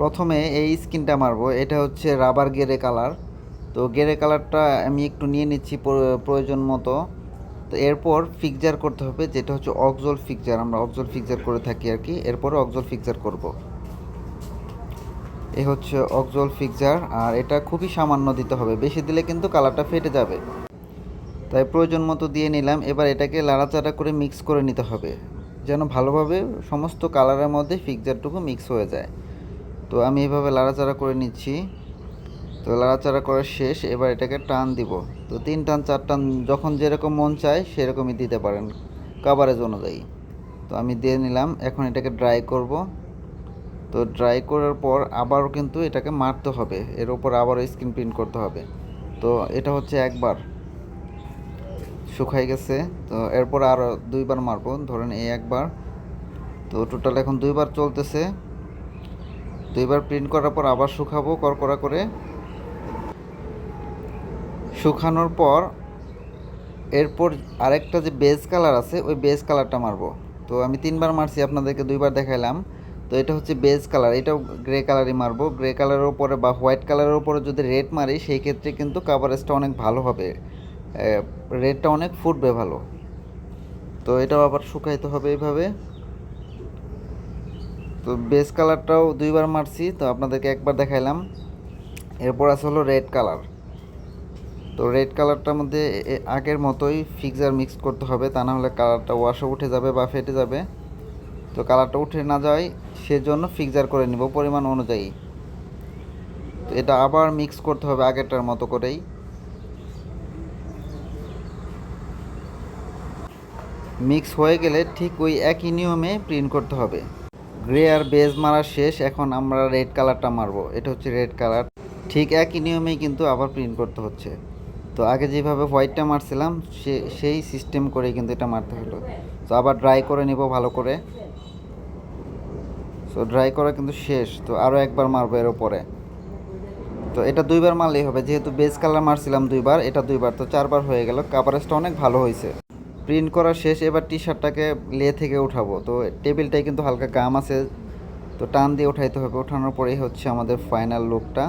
প্রথমে এই স্কিনটা মারবো, এটা হচ্ছে রাবার গেরে কালার। তো গেরে কালারটা আমি একটু নিয়ে নিচ্ছি প্র- প্রয়োজন মতো। তো এরপর ফিক্সার করতে হবে, যেটা হচ্ছে অক্সল ফিক্সার আমরা অক্সল ফিক্সার করে থাকি আর কি। এরপর অক্সল ফিক্সার করব। এ হচ্ছে অক্সল ফিক্সার আর এটা খুবই সামান্য দিতে হবে, বেশি দিলে কিন্তু কালারটা ফেটে যাবে। তাই প্রয়োজন মতো দিয়ে নিলাম, এবার এটাকে লাড়াচাড়া করে মিক্স করে নিতে হবে, যেন ভালোভাবে সমস্ত কালারের মধ্যে ফিক্সারটুকু মিক্স হয়ে যায়। তো আমি এভাবে লাড়াচাড়া করে নিচ্ছি। তো লাড়াচাড়া করা শেষ, এবার এটাকে টান দিব। তো তিন টান, চার টান, যখন যেরকম মন চায় সেরকমই দিতে পারেন কাভারেজ অনুযায়ী। তো আমি দিয়ে নিলাম, এখন এটাকে ড্রাই করব। তো ড্রাই করার পর আবারও কিন্তু এটাকে মারতে হবে। এর উপর আবারও স্ক্রিন প্রিন্ট করতে হবে। তো এটা হচ্ছে একবার। শুকাই গেছে। তো এরপর আরও দুইবার মারবো। ধরেন এই একবার। তো টোটাল এখন দুইবার চলতেছে। দুইবার প্রিন্ট করার পর আবার শুকাবো করকরা করে। শুকানোর পর এরপর আরেকটা যে বেজ কালার আছে, ওই বেজ কালারটা মারবো। তো আমি তিনবার মারছি, আপনাদেরকে দুইবার দেখাইলাম। তো এটা হচ্ছে বেজ কালার এটাও গ্রে কালারই মারবো। গ্রে কালারের উপরে বা হোয়াইট কালারের উপরে যদি রেড মারি, সেই ক্ষেত্রে কিন্তু কাভারেজটা অনেক ভালো হবে। রেডটা অনেক ফুটবে ভালো। তো এটাও আবার শুকাইতে হবে এইভাবে। তো বেস কালারটাও দুইবার মারছি, তো আপনাদেরকে একবার দেখাইলাম। এরপর আছে হলো রেড কালার তো রেড কালারটার মধ্যে আগের মতোই ফিক্সার মিক্স করতে হবে, তা না হলে কালারটা ওয়াশও উঠে যাবে বা ফেটে যাবে। তো কালারটা উঠে না যায়, সেজন্য ফিক্সার করে নিব পরিমাণ অনুযায়ী। তো এটা আবার মিক্স করতে হবে আগেরটার মতো করেই। মিক্স হয়ে গেলে ঠিক ওই একই নিয়মে প্রিন্ট করতে হবে। গ্রে আর বেজ মারা শেষ, এখন আমরা রেড কালারটা মারবো। এটা হচ্ছে রেড কালার ঠিক একই নিয়মেই কিন্তু আবার প্রিন্ট করতে হচ্ছে। তো আগে যেভাবে হোয়াইটটা মারছিলাম, সে, সেই সিস্টেম করেই কিন্তু এটা মারতে হলো। তো আবার ড্রাই করে নিব ভালো করে। সো ড্রাই করা কিন্তু শেষ। তো আরও একবার মারবো এর ওপরে তো এটা দুইবার মারলেই হবে। যেহেতু বেজ কালার মারছিলাম দুইবার, এটা দুইবার। তো চারবার হয়ে গেল। কাভারেজটা অনেক ভালো হয়েছে। প্রিন্ট করা শেষ, এবার টি শার্টটাকে লে থেকে উঠাবো। তো টেবিলটাই কিন্তু হালকা গাম আছে, তো টান দিয়ে উঠাইতে হবে। ওঠানোর পরেই হচ্ছে আমাদের ফাইনাল লুকটা